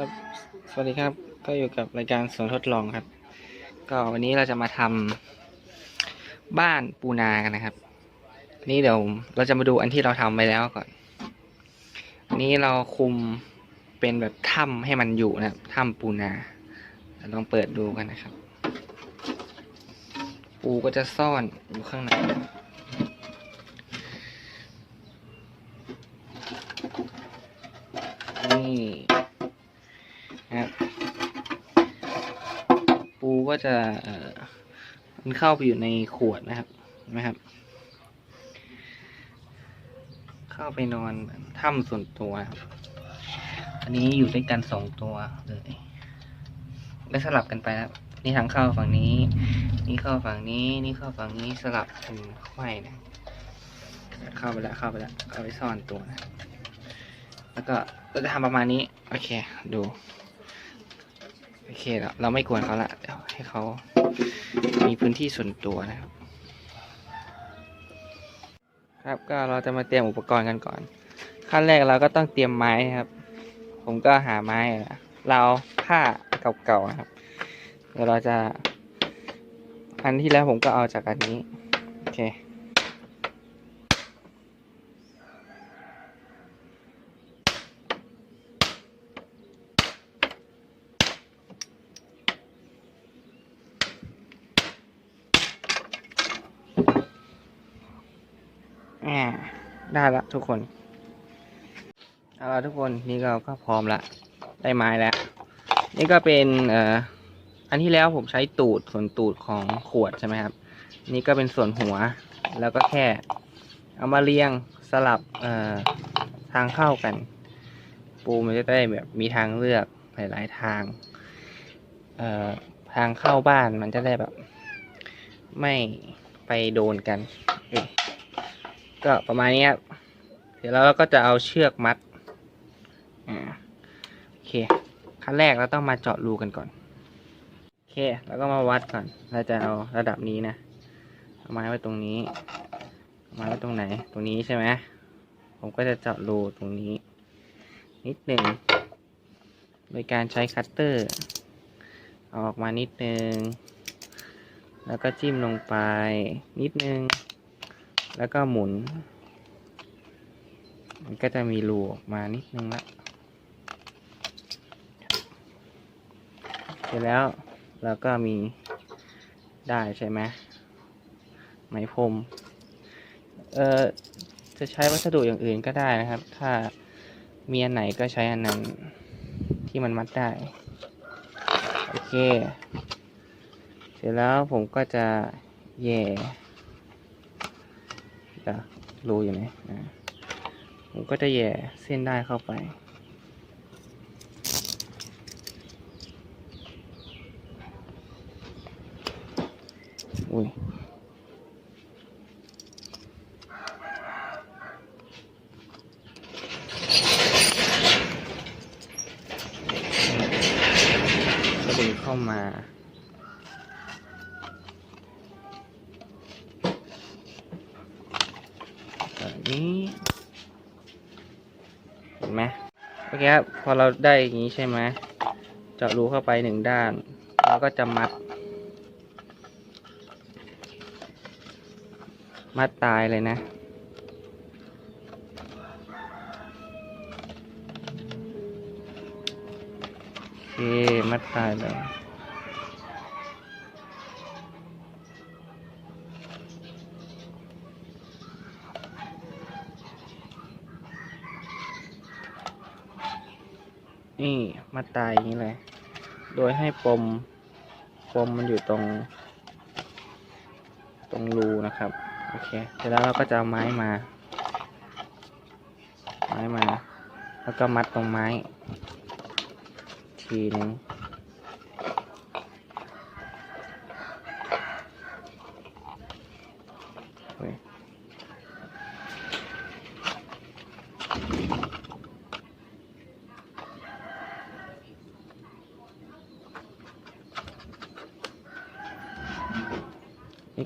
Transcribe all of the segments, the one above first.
ครับ สวัสดีครับ ก็อยู่กับรายการสวนทดลองครับ ก็วันนี้เราจะมาทำบ้านปูนากันนะครับนนี้เดี๋ยวเราจะมาดูอันที่เราทำไปแล้วก่อนนนี้เราคุมเป็นแบบถ้ำให้มันอยู่นะครับถ้ำปูนาลองเปิดดูกันนะครับ ปูก็จะซ่อนอยู่ข้างใน ปูก็จะมันเข้าไปอยู่ในขวดนะครับนไหมครับ เข้าไปนอนถ้ำส่วนตัว อันนี้อยู่ด้วยกันสองตัวเลยแล้วสลับกันไปครับนี่ทางเข้าฝั่งนี้ นี่เข้าฝั่งนี้ นี่เข้าฝั่งนี้สลับกันไขว้นะเข้าไปแล้วเข้าไปแล้วเอาไปซ่อนตัวนะแล้วก็เราจะทำประมาณนี้ โอเค ดู โอเคเราเราไม่กวนเขาละเดี๋ยวให้เขามีพื้นที่ส่วนตัวนะครับ ครับก็เราจะมาเตรียมอุปกรณ์กันก่อน ขั้นแรกเราก็ต้องเตรียมไม้นะครับ ผมก็หาไม้นะเราผ้าเก่าๆนะครับเดี๋ยวเราจะ อันที่แล้วผมก็เอาจากอันนี้ โอเค อ่า ได้ละทุกคนเอาละทุกคนนี่ก็ก็พร้อมละได้ไม้แล้ว นี่ก็เป็นเอ่ออันที่แล้วผมใช้ตูดส่วนตูดของขวดใช่ไหมครับ นี่ก็เป็นส่วนหัวแล้วก็แค่ เอามาเรียงสลับเอ่อทางเข้ากัน ปูมันจะได้แบบมีทางเลือกหลาย ๆ ทางเอ่อทางเข้าบ้านมันจะได้แบบ ไม่ไปโดนกันก็ประมาณนี้ครับ เดี๋ยวเราก็จะเอาเชือกมัดอ่าโอเคขั้นแรกเราต้องมาเจาะรูกันก่อนโอเคแล้วก็มาวัดก่อน เราจะเอาระดับนี้นะเอาไม้ไว้ตรงนี้เอาไม้ไว้ตรงไหน ตรงนี้ใช่ไหมผมก็จะเจาะรูตรงนี้ นิดหนึ่งโดยการใช้คัตเตอร์เอาออกมานิดนึง แล้วก็จิ้มลงไปนิดนึง แล้วก็หมุน มันก็จะมีรูออกมานิดนึงละเสร็จแล้วเราก็มีได้ใช่ไหมไหมพรมเอ่อจะใช้วัสดุอย่างอื่นก็ได้นะครับ ถ้ามีอันไหนก็ใช้อันนั้นที่มันมัดได้ โอเค เสร็จแล้วผมก็จะแย่จะรูอยู่ไหนนะ ผมก็จะแย่เส้นได้เข้าไป อุ้ยก็ดึงเข้ามาแบบนี้เห็นไหม โอเคครับพอเราได้อย่างนี้ใช่ไหมเจาะรูเข้าไปหนึ่งด้าน แล้วก็จะมัด มัดตายเลยนะ โอเค มัดตายเลย นี่มาตายอย่างนี้เลย โดยให้ปมปมมันอยู่ตรง ตรงรูนะครับ โอเค เสร็จแล้วเราก็จะเอาไม้มา ไม้มา แล้วก็มัดตรงไม้ ทีนึงเฮ้ย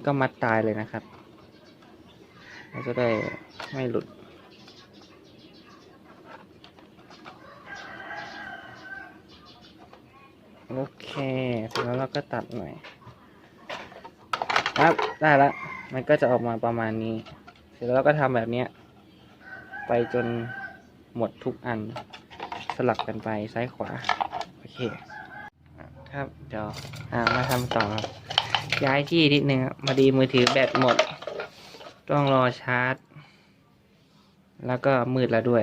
นี่ก็มัดตายเลยนะครับเราจะได้ไม่หลุด โอเคเสร็จแล้วเราก็ตัดหน่อยครับได้ละมันก็จะออกมาประมาณนี้ เสร็จแล้วเราก็ทำแบบนี้ไปจนหมดทุกอันสลับกันไปซ้ายขวา โอเค ครับ เดี๋ยวมาทำต่อครับ ย้ายที่นิดนึงครับมาดีมือถือแบตหมด ต้องรอชาร์จ แล้วก็มืดแล้วด้วย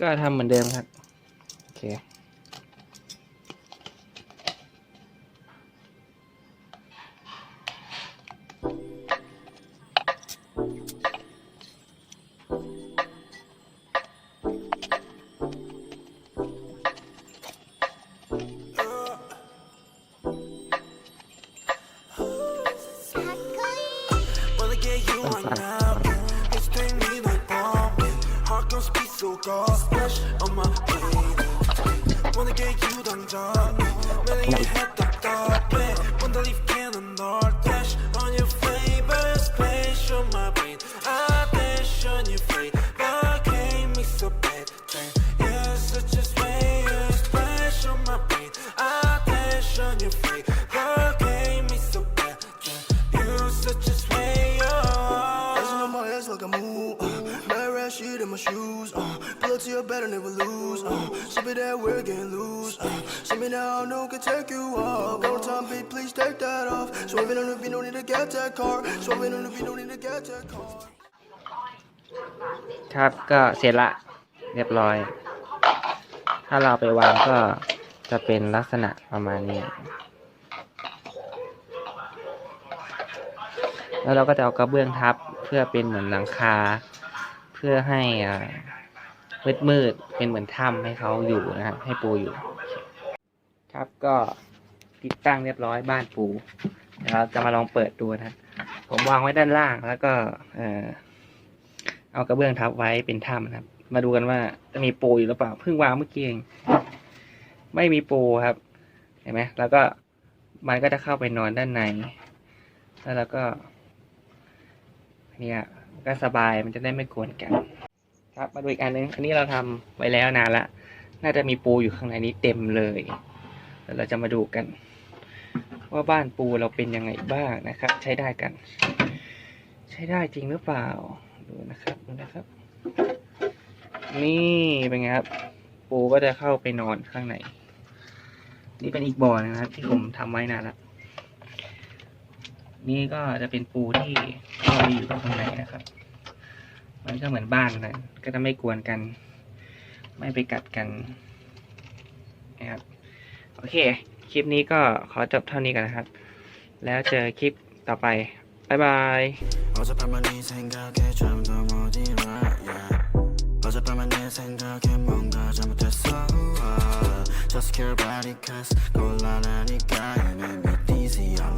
ก็ทำเหมือนเดิมครับ โอเค Wanna get you done, done. Man, you had the top, man. Wonder if can and not. That we're getting loose. Uh, see me now, no one can take you off. One time, babe, please take that off. Swerving on the beat, no need to get that car. Swerving on the beat, no need to get that car. ครับก็เสร็จละเรียบร้อย ถ้าเราไปวางก็จะเป็นลักษณะประมาณนี้ แล้วเราก็จะเอากระเบื้องทับเพื่อเป็นเหมือนหลังคา เพื่อให้อ่า มืดมืดๆเป็นเหมือนถ้ำให้เขาอยู่นะครับ ให้ปูอยู่ ครับก็ติดตั้งเรียบร้อยบ้านปูเดี๋ยวเราจะมาลองเปิดดูนะครับผมวางไว้ด้านล่างแล้วก็เอ่อเอากระเบื้องทับไว้เป็นถ้ำนะครับ มาดูกันว่าจะมีปูอยู่หรือเปล่าเพิ่งวางเมื่อกี้เองไม่มีปูครับ เห็นไหมแล้วก็มันก็จะเข้าไปนอนด้านใน แล้วเราก็ เนี่ยก็สบายมันจะได้ไม่กวนกัน ครับมาดูอีกอันนึง อันนี้เราทำไว้แล้วนานละ น่าจะมีปูอยู่ข้างในนี้เต็มเลยเดี๋ยวเราจะมาดูกัน ว่าบ้านปูเราเป็นยังไงบ้างนะครับ ใช้ได้กัน ใช้ได้จริงหรือเปล่า ดูนะครับดูนะครับ นี่เป็นไงครับ ปูก็จะเข้าไปนอนข้างใน นี่เป็นอีกบ่อนึงนะครับ ที่ผมทำไว้นานละนี่ก็จะเป็นปูที่เข้าไปอยู่ข้างในนะครับ มันก็เหมือนบ้านนะก็จะไม่กวนกัน ไม่ไปกัดกันนะครับ โอเค คลิปนี้ก็ขอจบเท่านี้กันนะครับ แล้วเจอคลิปต่อไป บ๊ายบาย 어젯밤만 네 생각에 잠도 못 일어 yeah. 어젯밤만 내 생각에 뭔가 잘못했어 uh, Just care about it cause 곤란하니까 You made me dizzy I